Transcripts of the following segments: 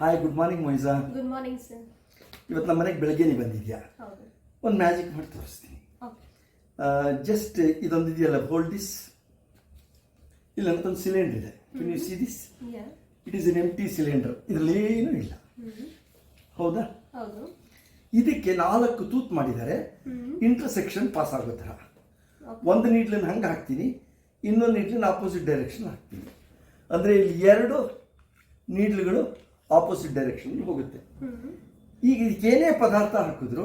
Hi good morning ಮೊಯ್ಸಾ good morning sir ಇವತ್ತು ನಮ್ಮ ಮನೆಗೆ ಬೆಳಗ್ಗೆನೆ ಬಂದಿದ್ಯಾ? ಹೌದು. ಒಂದು ಮ್ಯಾಜಿಕ್ ಮಾಡಿ ತೋರಿಸ್ತೀನಿ. ಜಸ್ಟ್ ಇದೊಂದು ಇದೆಯಲ್ಲ ಹೋಲ್ಡ್ ದಿಸ್ ಇಲ್ಲ ಒಂದು ಸಿಲಿಂಡರ್ ಇದೆ. You you see this it is empty cylinder ಇದರಲ್ಲಿ ಏನೂ ಇಲ್ಲ. ಹೌದಾ? ಇದಕ್ಕೆ ನಾಲ್ಕು ತೂತ್ ಮಾಡಿದ್ದಾರೆ. ಇಂಟರ್ಸೆಕ್ಷನ್ ಪಾಸ್ ಆಗೋ ಥರ. ಒಂದು ನೀಡ್ಲನ್ನು ಹಂಗೆ ಹಾಕ್ತೀನಿ. ಇನ್ನೊಂದು ನೀಟ್ಲಿನ ಆಪೋಸಿಟ್ ಡೈರೆಕ್ಷನ್ ಹಾಕ್ತೀನಿ. ಅಂದರೆ ಇಲ್ಲಿ ಎರಡು ನೀಡ್ಲುಗಳು ಆಪೋಸಿಟ್ ಡೈರೆಕ್ಷನ್ ಹೋಗುತ್ತೆ. ಈಗ ಇದಕ್ಕೇನೇ ಪದಾರ್ಥ ಹಾಕಿದ್ರು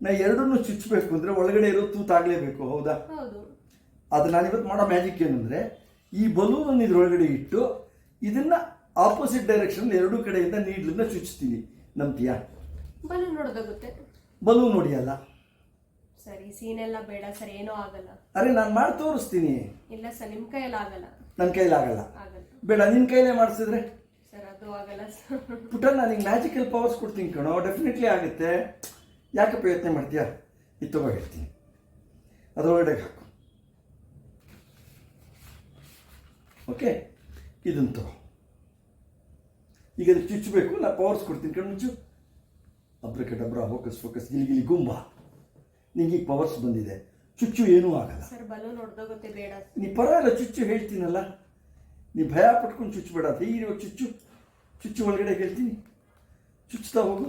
ನಾ ಎರಡನ್ನೂ ಚುಚ್ಚಬೇಕು ಅಂದರೆ ಒಳಗಡೆ ಇರೋ ತೂತಾಗಲೇಬೇಕು ಹೌದಾ? ಹೌದು. ಅದು ನಾನಿವತ್ತು ಮಾಡೋ ಮ್ಯಾಜಿಕ್ ಏನಂದರೆ ಈ ಬಲೂನನ್ನು ಇದ್ರೊಳಗಡೆ ಇಟ್ಟು ಇದನ್ನು ಆಪೋಸಿಟ್ ಡೈರೆಕ್ಷನ್ ಎರಡೂ ಕಡೆಯಿಂದ ನೀಡ್ಲನ್ನ ಚುಚ್ಚುತ್ತೀನಿ ನಂಬ್ತೀಯಾ? ಬಲೂನ್ ನೋಡೋದಾಗುತ್ತೆ ಬಲೂನ್ ಹೊಡಿಯಲ್ಲ ಸರಿ ಸೀನ್ ಎಲ್ಲ ಬೇಡ ಸರ್ ಏನೂ ಆಗಲ್ಲ. ಅರೆ ನಾನು ಮಾಡಿ ತೋರಿಸ್ತೀನಿ. ಇಲ್ಲ ಸರ್ ನಿಮ್ಮ ಕೈಯಲ್ಲಿ ಆಗಲ್ಲ. ನನ್ನ ಕೈಯಲ್ಲಿ ಆಗಲ್ಲ. ಬೇಡ ನಿನ್ನ ಕೈಲೇ ಮಾಡಿಸಿದ್ರೆ? ಸರ್ ಅದು ಆಗಲ್ಲ ಸರ್ ಪುಟ್ಟ ನನಗೆ ಮ್ಯಾಜಿಕಲ್ ಪವರ್ಸ್ ಕೊಡ್ತೀನಿ ಕಣೋ ಡೆಫಿನೆಟ್ಲಿ ಆಗುತ್ತೆ. ಯಾಕೆ ಪ್ರಯತ್ನ ಮಾಡ್ತೀಯಾ? ಇದು ತಗೋ ಹೇಳ್ತೀನಿ. ಅದರೊಳಗಡೆ ಹಾಕು. ಓಕೆ ಇದನ್ನು ತಗೋ. ಈಗ ಅದಕ್ಕೆ ಚುಚ್ಚಬೇಕು ನಾ ಪವರ್ಸ್ ಕೊಡ್ತೀನಿ ಕಣ್ಣು ಮುಚ್ಚು ಅಬ್ರಕಡಬ್ರ ಫೋಕಸ್ ಫೋಕಸ್ ಗಿಲಿ ಗಿಲಿ ಗುಂಬ. ನಿಂಗೆ ಈಗ ಪವರ್ಸ್ ಬಂದಿದೆ. ಚುಚ್ಚು ಏನೂ ಆಗಲ್ಲ. ಸರ್ ಬಲೂನ್ ನೋಡೋದಾಗುತ್ತೆ ಬೇಡ. ನೀ ಪರವಾಗಿಲ್ಲ ಚುಚ್ಚು ಹೇಳ್ತೀನಲ್ಲ. ನೀ ಭಯ ಪಟ್ಕೊಂಡು ಚುಚ್ಚಬೇಡ ಧೈರ್ಯವಾಗಿ ಚುಚ್ಚು. ಚುಚ್ಚು ಒಳಗಡೆ ಹೇಳ್ತೀನಿ. ಚುಚ್ಚುತ್ತಾ ಹೋಗು.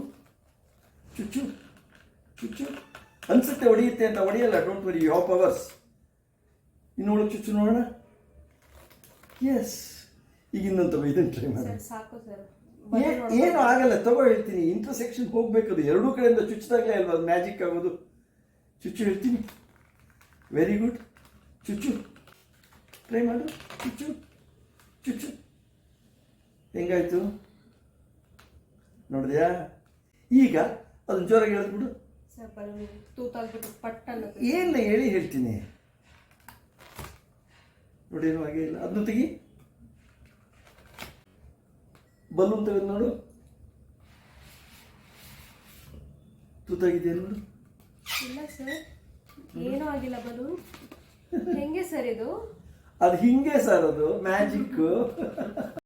ಚುಚ್ಚು ಚುಚ್ಚು. ಅನ್ಸುತ್ತೆ ಹೊಡೆಯುತ್ತೆ ಅಂತ ಹೊಡೆಯಲ್ಲ ಡೋಂಟ್ ವರಿ ಯಾವ ಪವರ್ಸ್ ಇನ್ನು ಒಳಗೆ ಚುಚ್ಚು ನೋಡೋಣ. ಎಸ್ ಈಗ ಇನ್ನೊಂದು ತಗೋ ಇದನ್ನು ಟ್ರೈ ಮಾಡಿ. ಏನು ಆಗಲ್ಲ ತಗೋ ಹೇಳ್ತೀನಿ. ಇಂಟರ್ಸೆಕ್ಷನ್ ಹೋಗ್ಬೇಕದು ಎರಡೂ ಕಡೆಯಿಂದ ಚುಚ್ಚಿದಾಗಲೇ ಅಲ್ವಾ? ಅದು ಮ್ಯಾಜಿಕ್ ಆಗೋದು. ಚುಚ್ಚು ಹೇಳ್ತೀನಿ. ವೆರಿ ಗುಡ್ ಚುಚ್ಚು. ಟ್ರೈ ಮಾಡು. ಚುಚ್ಚು. ಹೆಂಗಾಯ್ತು? ನೋಡಿದ್ಯಾ? ಈಗ ಅದನ್ನ ಜೋರಾಗಿ ಬಲೂನ್ ತೂತಾಗ್ಬಿಟ್ಟು ಪಟ್ ಅನ್ನೋದು ಏನು ಹೇಳಿ ಹೇಳ್ತೀನಿ. ನೋಡಿ ಏನು ಹಾಗೆ ಇಲ್ಲ. ಅದನ್ನು ತೆಗಿ. ಬಲೂನ್ ತೆಗೆದು ನೋಡು. ತೂತಾಗಿದೆಯಾ ನೋಡು. ಇಲ್ಲ ಸರ್ ಏನೂ ಆಗಿಲ್ಲ ಬಲೂನ್. ಹೆಂಗೆ ಸರ್ ಇದು? ಅದು ಹಿಂಗೆ ಸರ್ ಅದು ಮ್ಯಾಜಿಕ್ಕು.